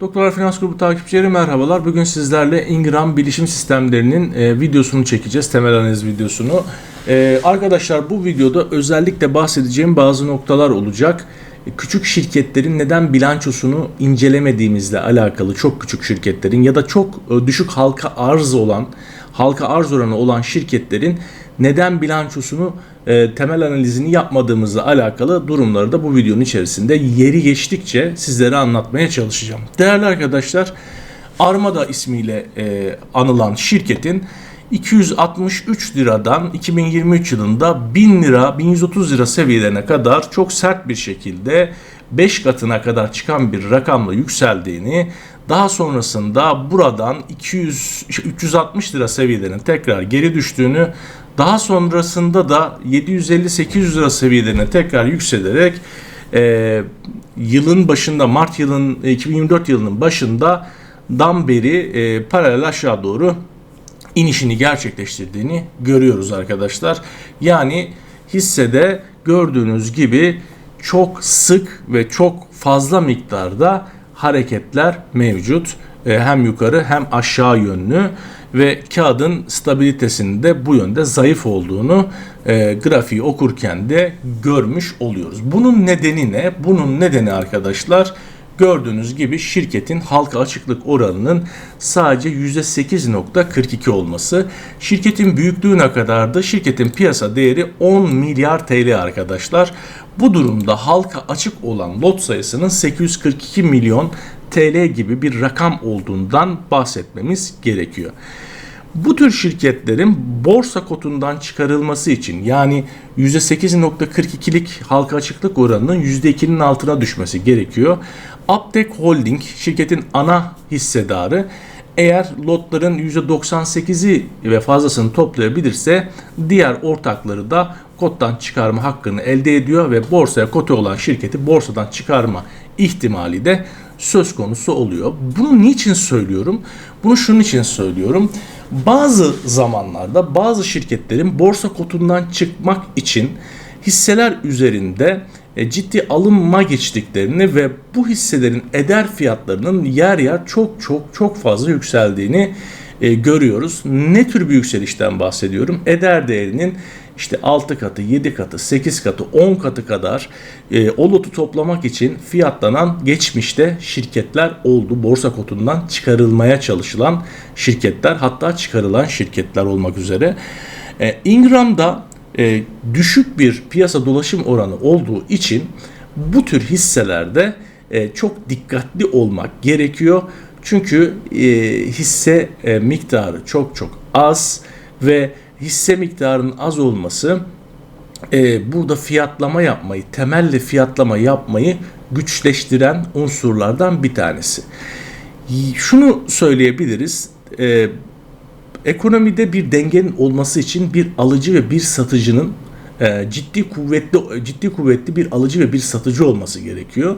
Doktorlar Finans Grubu takipçileri merhabalar. Bugün sizlerle Ingram bilişim sistemlerinin e, videosunu çekeceğiz. Temel analiz videosunu. E, arkadaşlar bu videoda özellikle bahsedeceğim bazı noktalar olacak. E, Küçük şirketlerin neden bilançosunu incelemediğimizle alakalı çok küçük şirketlerin ya da çok e, düşük halka arz olan, halka arz oranı olan şirketlerin neden bilançosunu e, temel analizini yapmadığımızla alakalı durumları da bu videonun içerisinde yeri geçtikçe sizlere anlatmaya çalışacağım. Değerli arkadaşlar, Armada ismiyle e, anılan şirketin 263 liradan 2023 yılında 1000 lira 1130 lira seviyelerine kadar çok sert bir şekilde 5 katına kadar çıkan bir rakamla yükseldiğini daha sonrasında buradan 200 360 lira seviyelerine tekrar geri düştüğünü daha sonrasında da 750-800 lira seviyelerine tekrar yükselerek e, yılın başında Mart yılın 2024 yılının başında dan beri e, paralel aşağı doğru inişini gerçekleştirdiğini görüyoruz arkadaşlar. Yani hissede gördüğünüz gibi çok sık ve çok fazla miktarda hareketler mevcut. E, hem yukarı hem aşağı yönlü ve kağıdın stabilitesinin de bu yönde zayıf olduğunu e, grafiği okurken de görmüş oluyoruz. Bunun nedeni ne? Bunun nedeni arkadaşlar gördüğünüz gibi şirketin halka açıklık oranının sadece %8.42 olması. Şirketin büyüklüğüne kadar da şirketin piyasa değeri 10 milyar TL arkadaşlar. Bu durumda halka açık olan lot sayısının 842 milyon TL gibi bir rakam olduğundan bahsetmemiz gerekiyor. Bu tür şirketlerin borsa kotundan çıkarılması için yani %8.42'lik halka açıklık oranının %2'nin altına düşmesi gerekiyor. Aptek Holding şirketin ana hissedarı eğer lotların %98'i ve fazlasını toplayabilirse diğer ortakları da kottan çıkarma hakkını elde ediyor ve borsaya kote olan şirketi borsadan çıkarma ihtimali de söz konusu oluyor. Bunu niçin söylüyorum? Bunu şunun için söylüyorum. Bazı zamanlarda bazı şirketlerin borsa kotundan çıkmak için hisseler üzerinde e, ciddi alınma geçtiklerini ve bu hisselerin eder fiyatlarının yer yer çok çok çok fazla yükseldiğini e, görüyoruz. Ne tür bir yükselişten bahsediyorum? Eder değerinin işte 6 katı, 7 katı, 8 katı, 10 katı kadar e, o toplamak için fiyatlanan geçmişte şirketler oldu. Borsa kotundan çıkarılmaya çalışılan şirketler hatta çıkarılan şirketler olmak üzere. E, Ingram'da e, düşük bir piyasa dolaşım oranı olduğu için bu tür hisselerde e, çok dikkatli olmak gerekiyor. Çünkü e, hisse e, miktarı çok çok az ve hisse miktarının az olması e, burada fiyatlama yapmayı, temelli fiyatlama yapmayı güçleştiren unsurlardan bir tanesi. Şunu söyleyebiliriz. E, ekonomide bir dengenin olması için bir alıcı ve bir satıcının e, ciddi kuvvetli ciddi kuvvetli bir alıcı ve bir satıcı olması gerekiyor.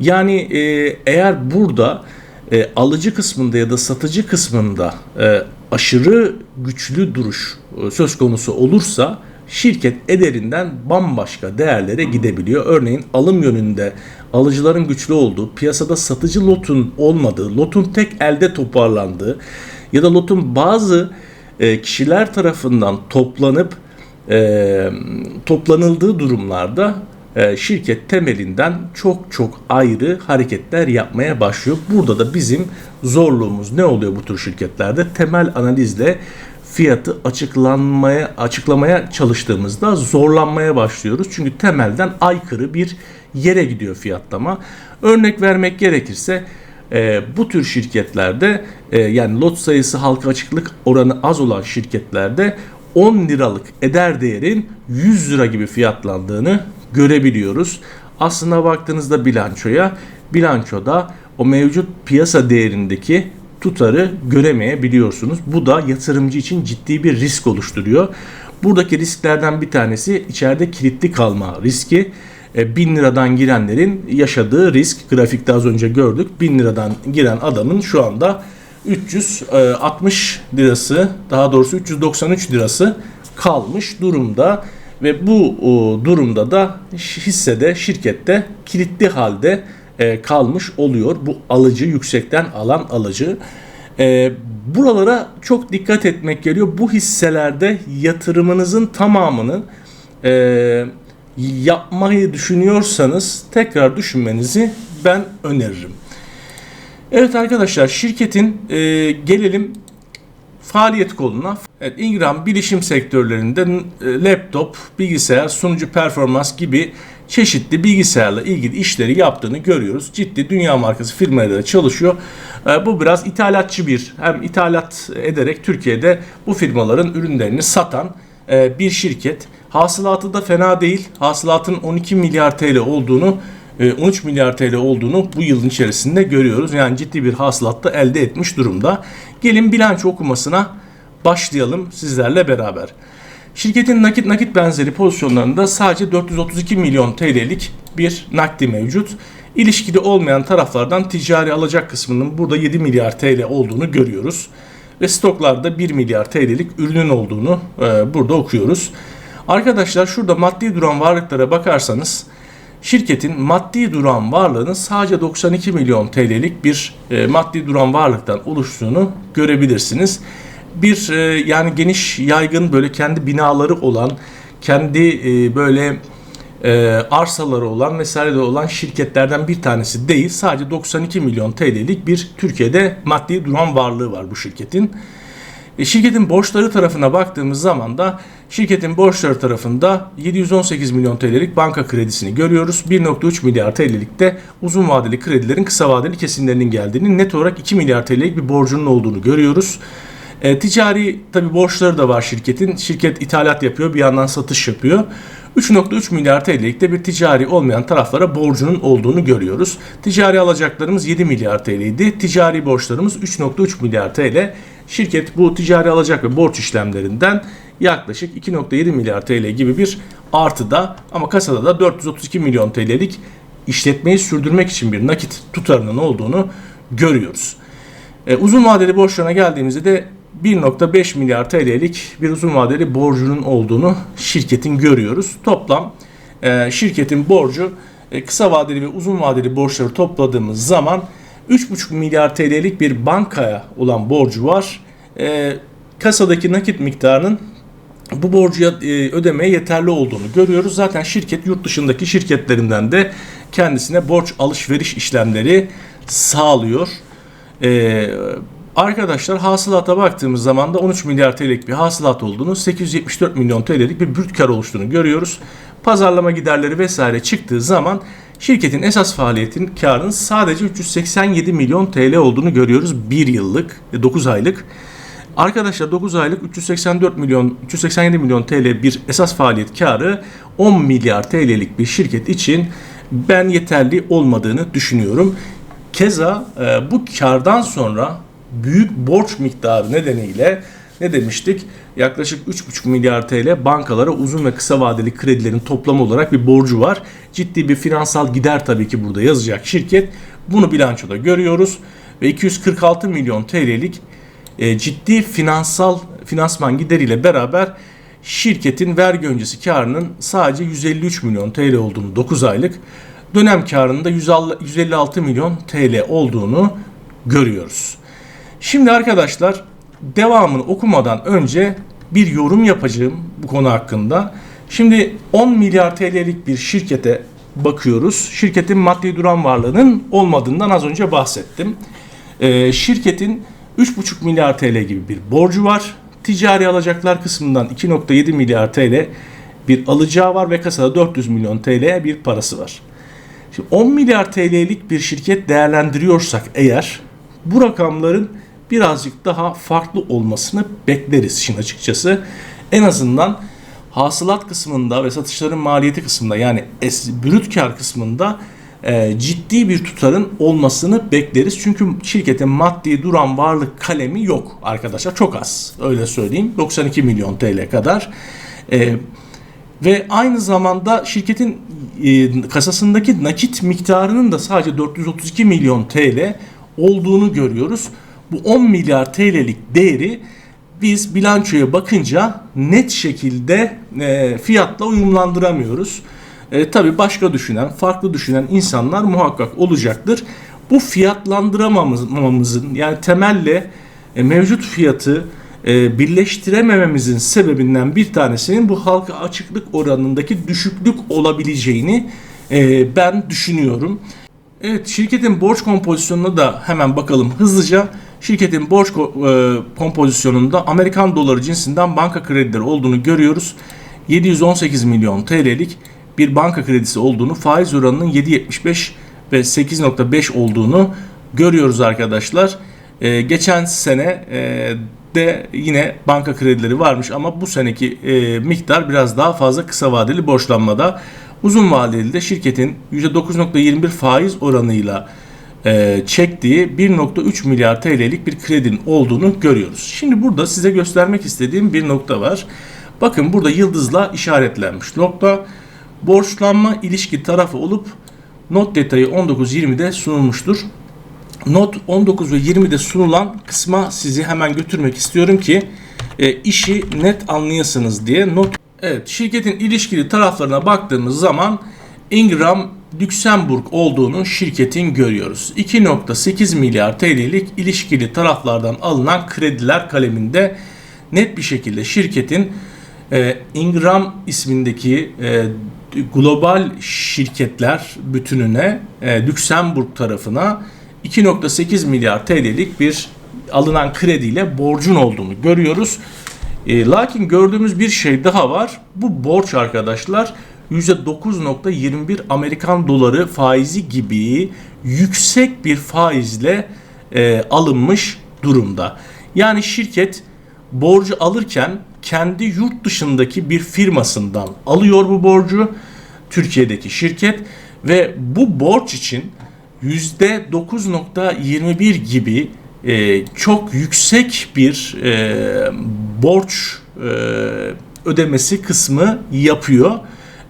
Yani e, eğer burada e, alıcı kısmında ya da satıcı kısmında e, aşırı güçlü duruş e, söz konusu olursa şirket ederinden bambaşka değerlere gidebiliyor. Örneğin alım yönünde alıcıların güçlü olduğu, piyasada satıcı lotun olmadığı, lotun tek elde toparlandığı ya da lotun bazı e, kişiler tarafından toplanıp e, toplanıldığı durumlarda e, şirket temelinden çok çok ayrı hareketler yapmaya başlıyor. Burada da bizim zorluğumuz ne oluyor bu tür şirketlerde? Temel analizle fiyatı açıklanmaya açıklamaya çalıştığımızda zorlanmaya başlıyoruz. Çünkü temelden aykırı bir yere gidiyor fiyatlama. Örnek vermek gerekirse e, bu tür şirketlerde e, yani lot sayısı halka açıklık oranı az olan şirketlerde 10 liralık eder değerin 100 lira gibi fiyatlandığını görebiliyoruz. Aslına baktığınızda bilançoya, bilançoda o mevcut piyasa değerindeki tutarı göremeyebiliyorsunuz. Bu da yatırımcı için ciddi bir risk oluşturuyor. Buradaki risklerden bir tanesi içeride kilitli kalma riski. 1000 e, liradan girenlerin yaşadığı risk. Grafikte az önce gördük. 1000 liradan giren adamın şu anda 360 lirası daha doğrusu 393 lirası kalmış durumda. Ve bu o, durumda da hissede, şirkette kilitli halde e, kalmış oluyor. Bu alıcı yüksekten alan alıcı. E, buralara çok dikkat etmek geliyor. Bu hisselerde yatırımınızın tamamını e, yapmayı düşünüyorsanız tekrar düşünmenizi ben öneririm. Evet arkadaşlar şirketin e, gelelim faaliyet koluna. Evet, Ingram bilişim sektörlerinde e, laptop, bilgisayar, sunucu performans gibi çeşitli bilgisayarla ilgili işleri yaptığını görüyoruz. Ciddi dünya markası firmalarda çalışıyor. E, bu biraz ithalatçı bir hem ithalat ederek Türkiye'de bu firmaların ürünlerini satan e, bir şirket. Hasılatı da fena değil. Hasılatın 12 milyar TL olduğunu 13 milyar TL olduğunu bu yılın içerisinde görüyoruz. Yani ciddi bir hasılatta elde etmiş durumda. Gelin bilanço okumasına başlayalım sizlerle beraber. Şirketin nakit nakit benzeri pozisyonlarında sadece 432 milyon TL'lik bir nakdi mevcut. İlişkili olmayan taraflardan ticari alacak kısmının burada 7 milyar TL olduğunu görüyoruz. Ve stoklarda 1 milyar TL'lik ürünün olduğunu e, burada okuyoruz. Arkadaşlar şurada maddi duran varlıklara bakarsanız şirketin maddi duran varlığının sadece 92 milyon TL'lik bir e, maddi duran varlıktan oluştuğunu görebilirsiniz. Bir e, yani geniş yaygın böyle kendi binaları olan, kendi e, böyle e, arsaları olan vesaire de olan şirketlerden bir tanesi değil. Sadece 92 milyon TL'lik bir Türkiye'de maddi duran varlığı var bu şirketin. E, şirketin borçları tarafına baktığımız zaman da şirketin borçları tarafında 718 milyon TL'lik banka kredisini görüyoruz. 1.3 milyar TL'lik de uzun vadeli kredilerin kısa vadeli kesimlerinin geldiğini, net olarak 2 milyar TL'lik bir borcunun olduğunu görüyoruz. E, ticari tabi borçları da var şirketin. Şirket ithalat yapıyor, bir yandan satış yapıyor. 3.3 milyar TL'lik de bir ticari olmayan taraflara borcunun olduğunu görüyoruz. Ticari alacaklarımız 7 milyar TL idi. Ticari borçlarımız 3.3 milyar TL. Şirket bu ticari alacak ve borç işlemlerinden yaklaşık 2.7 milyar TL gibi bir artıda ama kasada da 432 milyon TL'lik işletmeyi sürdürmek için bir nakit tutarının olduğunu görüyoruz. E, uzun vadeli borçlarına geldiğimizde de 1.5 milyar TL'lik bir uzun vadeli borcunun olduğunu şirketin görüyoruz. Toplam e, şirketin borcu e, kısa vadeli ve uzun vadeli borçları topladığımız zaman 3,5 milyar TL'lik bir bankaya olan borcu var. E, kasadaki nakit miktarının bu borcu e, ödemeye yeterli olduğunu görüyoruz. Zaten şirket yurt dışındaki şirketlerinden de kendisine borç alışveriş işlemleri sağlıyor. E, arkadaşlar hasılata baktığımız zaman da 13 milyar TL'lik bir hasılat olduğunu, 874 milyon TL'lik bir brüt kar oluştuğunu görüyoruz. Pazarlama giderleri vesaire çıktığı zaman şirketin esas faaliyetin karının sadece 387 milyon TL olduğunu görüyoruz. 1 yıllık, 9 aylık. Arkadaşlar 9 aylık 384 milyon 387 milyon TL bir esas faaliyet karı 10 milyar TL'lik bir şirket için ben yeterli olmadığını düşünüyorum. Keza e, bu kardan sonra büyük borç miktarı nedeniyle ne demiştik? Yaklaşık 3,5 milyar TL bankalara uzun ve kısa vadeli kredilerin toplamı olarak bir borcu var. Ciddi bir finansal gider tabii ki burada yazacak şirket. Bunu bilançoda görüyoruz ve 246 milyon TL'lik e, ciddi finansal finansman gideriyle beraber şirketin vergi öncesi karının sadece 153 milyon TL olduğunu 9 aylık dönem karında 156 milyon TL olduğunu görüyoruz. Şimdi arkadaşlar devamını okumadan önce bir yorum yapacağım bu konu hakkında. Şimdi 10 milyar TL'lik bir şirkete bakıyoruz. Şirketin maddi duran varlığının olmadığından az önce bahsettim. Ee, şirketin 3,5 milyar TL gibi bir borcu var. Ticari alacaklar kısmından 2.7 milyar TL bir alacağı var ve kasada 400 milyon TL bir parası var. Şimdi 10 milyar TL'lik bir şirket değerlendiriyorsak eğer bu rakamların birazcık daha farklı olmasını bekleriz şimdi açıkçası. En azından hasılat kısmında ve satışların maliyeti kısmında yani brüt kar kısmında e, ciddi bir tutarın olmasını bekleriz. Çünkü şirketin maddi duran varlık kalemi yok arkadaşlar. Çok az öyle söyleyeyim. 92 milyon TL kadar. E, ve aynı zamanda şirketin e, kasasındaki nakit miktarının da sadece 432 milyon TL olduğunu görüyoruz. Bu 10 milyar TL'lik değeri biz bilançoya bakınca net şekilde e, fiyatla uyumlandıramıyoruz. E, tabii başka düşünen, farklı düşünen insanlar muhakkak olacaktır. Bu fiyatlandıramamamızın yani temelle e, mevcut fiyatı e, birleştiremememizin sebebinden bir tanesinin bu halka açıklık oranındaki düşüklük olabileceğini e, ben düşünüyorum. Evet şirketin borç kompozisyonuna da hemen bakalım hızlıca. Şirketin borç e, kompozisyonunda Amerikan doları cinsinden banka kredileri olduğunu görüyoruz. 718 milyon TL'lik bir banka kredisi olduğunu, faiz oranının 7.75 ve 8.5 olduğunu görüyoruz arkadaşlar. E, geçen sene e, de yine banka kredileri varmış ama bu seneki e, miktar biraz daha fazla kısa vadeli borçlanmada. Uzun vadeli de şirketin %9.21 faiz oranıyla e, çektiği 1.3 milyar TL'lik bir kredinin olduğunu görüyoruz. Şimdi burada size göstermek istediğim bir nokta var. Bakın burada yıldızla işaretlenmiş nokta borçlanma ilişki tarafı olup not detayı 19.20'de sunulmuştur. Not 19 ve 20'de sunulan kısma sizi hemen götürmek istiyorum ki e, işi net anlayasınız diye not. Evet, şirketin ilişkili taraflarına baktığımız zaman Ingram Luxemburg olduğunu şirketin görüyoruz. 2.8 milyar TL'lik ilişkili taraflardan alınan krediler kaleminde net bir şekilde şirketin e, Ingram ismindeki e, global şirketler bütününe e, Luxemburg tarafına 2.8 milyar TL'lik bir alınan krediyle borcun olduğunu görüyoruz. E, lakin gördüğümüz bir şey daha var. Bu borç arkadaşlar %9.21 Amerikan doları faizi gibi yüksek bir faizle e, alınmış durumda. Yani şirket borcu alırken kendi yurt dışındaki bir firmasından alıyor bu borcu. Türkiye'deki şirket ve bu borç için %9.21 gibi e, çok yüksek bir e, borç e, ödemesi kısmı yapıyor.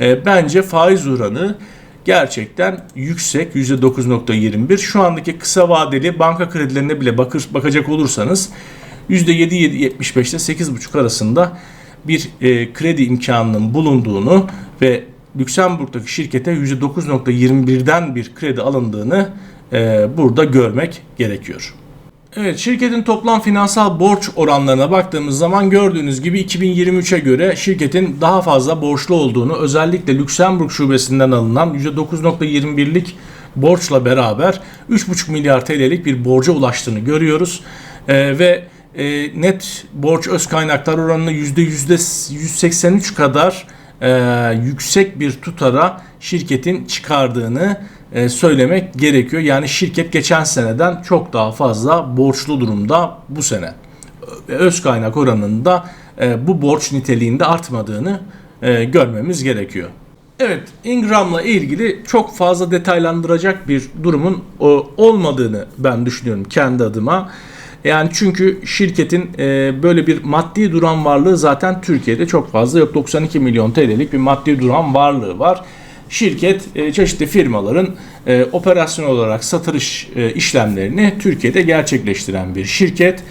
E, bence faiz oranı gerçekten yüksek %9.21. Şu andaki kısa vadeli banka kredilerine bile bakır, bakacak olursanız %7.75 ile 8.5 arasında bir e, kredi imkanının bulunduğunu ve Lüksemburg'daki şirkete %9.21'den bir kredi alındığını e, burada görmek gerekiyor. Evet şirketin toplam finansal borç oranlarına baktığımız zaman gördüğünüz gibi 2023'e göre şirketin daha fazla borçlu olduğunu özellikle Lüksemburg şubesinden alınan %9.21'lik borçla beraber 3,5 milyar TL'lik bir borca ulaştığını görüyoruz. Ee, ve e, net borç öz kaynaklar oranını %183 kadar e, yüksek bir tutara şirketin çıkardığını e, söylemek gerekiyor. Yani şirket geçen seneden çok daha fazla borçlu durumda bu sene. Öz kaynak oranında e, bu borç niteliğinde artmadığını e, görmemiz gerekiyor. Evet, Ingram'la ilgili çok fazla detaylandıracak bir durumun o, olmadığını ben düşünüyorum kendi adıma. Yani çünkü şirketin e, böyle bir maddi duran varlığı zaten Türkiye'de çok fazla yok. 92 milyon TL'lik bir maddi duran varlığı var. Şirket e, çeşitli firmaların e, operasyon olarak satış e, işlemlerini Türkiye'de gerçekleştiren bir şirket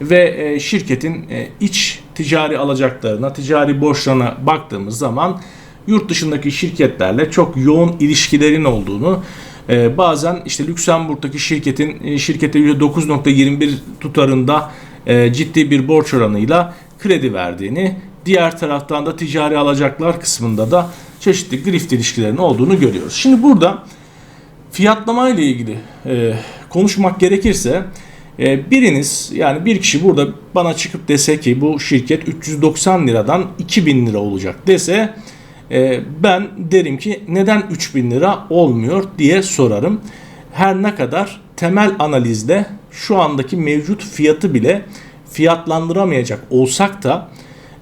ve e, şirketin e, iç ticari alacaklarına, ticari borçlarına baktığımız zaman yurt dışındaki şirketlerle çok yoğun ilişkilerin olduğunu ee, bazen işte Lüksemburg'daki şirketin e, şirkete %9.21 tutarında e, ciddi bir borç oranıyla kredi verdiğini, diğer taraftan da ticari alacaklar kısmında da çeşitli grift ilişkilerinin olduğunu görüyoruz. Şimdi burada fiyatlama ile ilgili e, konuşmak gerekirse e, biriniz yani bir kişi burada bana çıkıp dese ki bu şirket 390 liradan 2000 lira olacak dese e, ben derim ki neden 3000 lira olmuyor diye sorarım. Her ne kadar temel analizde şu andaki mevcut fiyatı bile fiyatlandıramayacak olsak da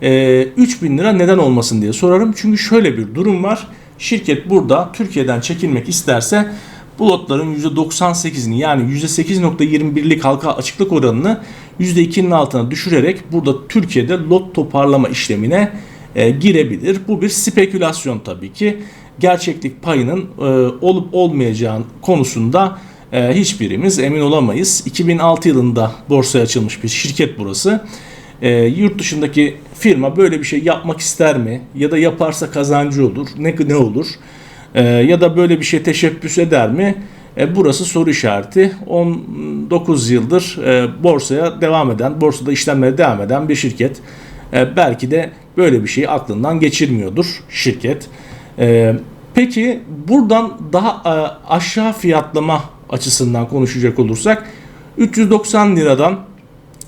e, 3000 lira neden olmasın diye sorarım. Çünkü şöyle bir durum var. Şirket burada Türkiye'den çekilmek isterse bu lotların %98'ini yani %8.21'lik halka açıklık oranını %2'nin altına düşürerek burada Türkiye'de lot toparlama işlemine e, girebilir. Bu bir spekülasyon tabii ki. Gerçeklik payının e, olup olmayacağı konusunda e, hiçbirimiz emin olamayız. 2006 yılında borsaya açılmış bir şirket burası. e, yurt dışındaki firma böyle bir şey yapmak ister mi? Ya da yaparsa kazancı olur. Ne ne olur? E, ya da böyle bir şey teşebbüs eder mi? E, burası soru işareti. 19 yıldır e, borsaya devam eden, borsada işlemlere devam eden bir şirket. E, belki de böyle bir şeyi aklından geçirmiyordur şirket. E, peki buradan daha e, aşağı fiyatlama açısından konuşacak olursak 390 liradan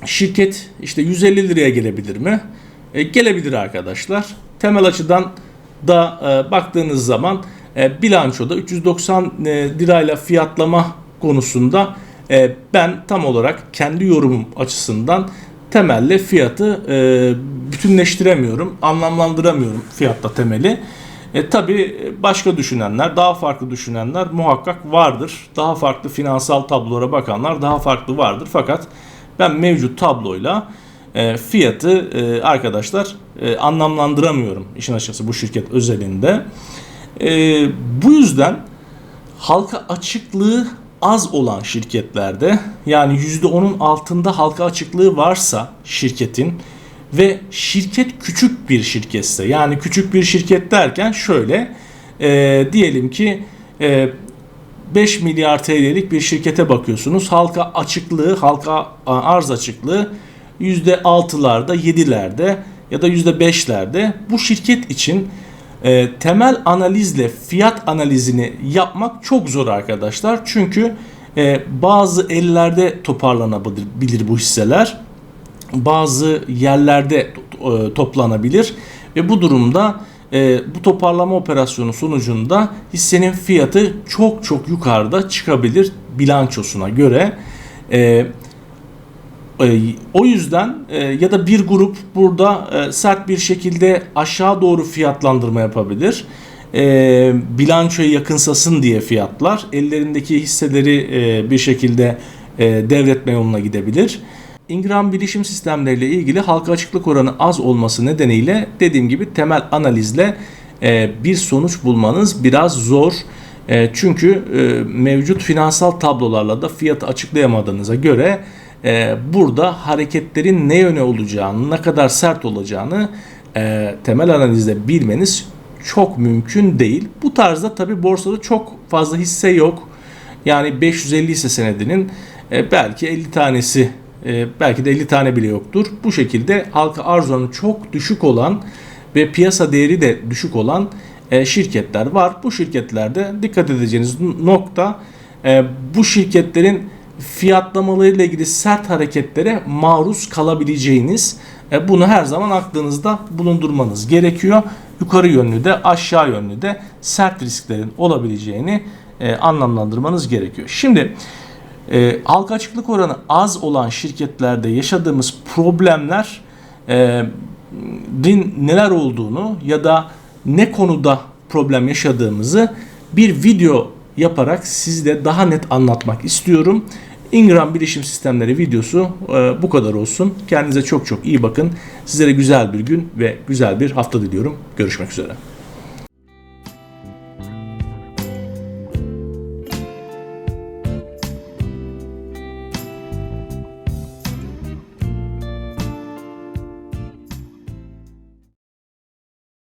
şirket işte 150 liraya gelebilir mi? E, gelebilir arkadaşlar. Temel açıdan da e, baktığınız zaman e, bilançoda 390 e, lirayla fiyatlama konusunda e, ben tam olarak kendi yorumum açısından temelle fiyatı e, bütünleştiremiyorum, anlamlandıramıyorum fiyatta temeli. E, tabii başka düşünenler, daha farklı düşünenler muhakkak vardır. Daha farklı finansal tablolara bakanlar daha farklı vardır. Fakat ben mevcut tabloyla e, fiyatı e, arkadaşlar e, anlamlandıramıyorum işin açıkçası bu şirket özelinde. E, bu yüzden halka açıklığı az olan şirketlerde yani %10'un altında halka açıklığı varsa şirketin ve şirket küçük bir şirketse yani küçük bir şirket derken şöyle e, diyelim ki e, 5 milyar TL'lik bir şirkete bakıyorsunuz. Halka açıklığı halka arz açıklığı %6'larda 7'lerde ya da %5'lerde bu şirket için e, temel analizle fiyat analizini yapmak çok zor arkadaşlar. Çünkü e, bazı ellerde toparlanabilir bu hisseler. Bazı yerlerde e, toplanabilir ve bu durumda e, bu toparlama operasyonu sonucunda hissenin fiyatı çok çok yukarıda çıkabilir bilançosuna göre. E, o yüzden e, ya da bir grup burada e, sert bir şekilde aşağı doğru fiyatlandırma yapabilir. E, bilançoya yakınsasın diye fiyatlar ellerindeki hisseleri e, bir şekilde e, devretme yoluna gidebilir. Ingram bilişim sistemleriyle ilgili halka açıklık oranı az olması nedeniyle dediğim gibi temel analizle e, bir sonuç bulmanız biraz zor. E, çünkü e, mevcut finansal tablolarla da fiyatı açıklayamadığınıza göre e, burada hareketlerin ne yöne olacağını, ne kadar sert olacağını e, temel analizde bilmeniz çok mümkün değil. Bu tarzda tabi borsada çok fazla hisse yok. Yani 550 hisse senedinin e, belki 50 tanesi e, belki de 50 tane bile yoktur. Bu şekilde halka arz oranı çok düşük olan ve piyasa değeri de düşük olan e, şirketler var. Bu şirketlerde dikkat edeceğiniz nokta e, bu şirketlerin fiyatlamalarıyla ilgili sert hareketlere maruz kalabileceğiniz e, bunu her zaman aklınızda bulundurmanız gerekiyor. Yukarı yönlü de aşağı yönlü de sert risklerin olabileceğini e, anlamlandırmanız gerekiyor. Şimdi e, halka açıklık oranı az olan şirketlerde yaşadığımız problemler e, din neler olduğunu ya da ne konuda problem yaşadığımızı bir video yaparak sizde daha net anlatmak istiyorum. Ingram Bilişim Sistemleri videosu e, bu kadar olsun. Kendinize çok çok iyi bakın. Sizlere güzel bir gün ve güzel bir hafta diliyorum. Görüşmek üzere.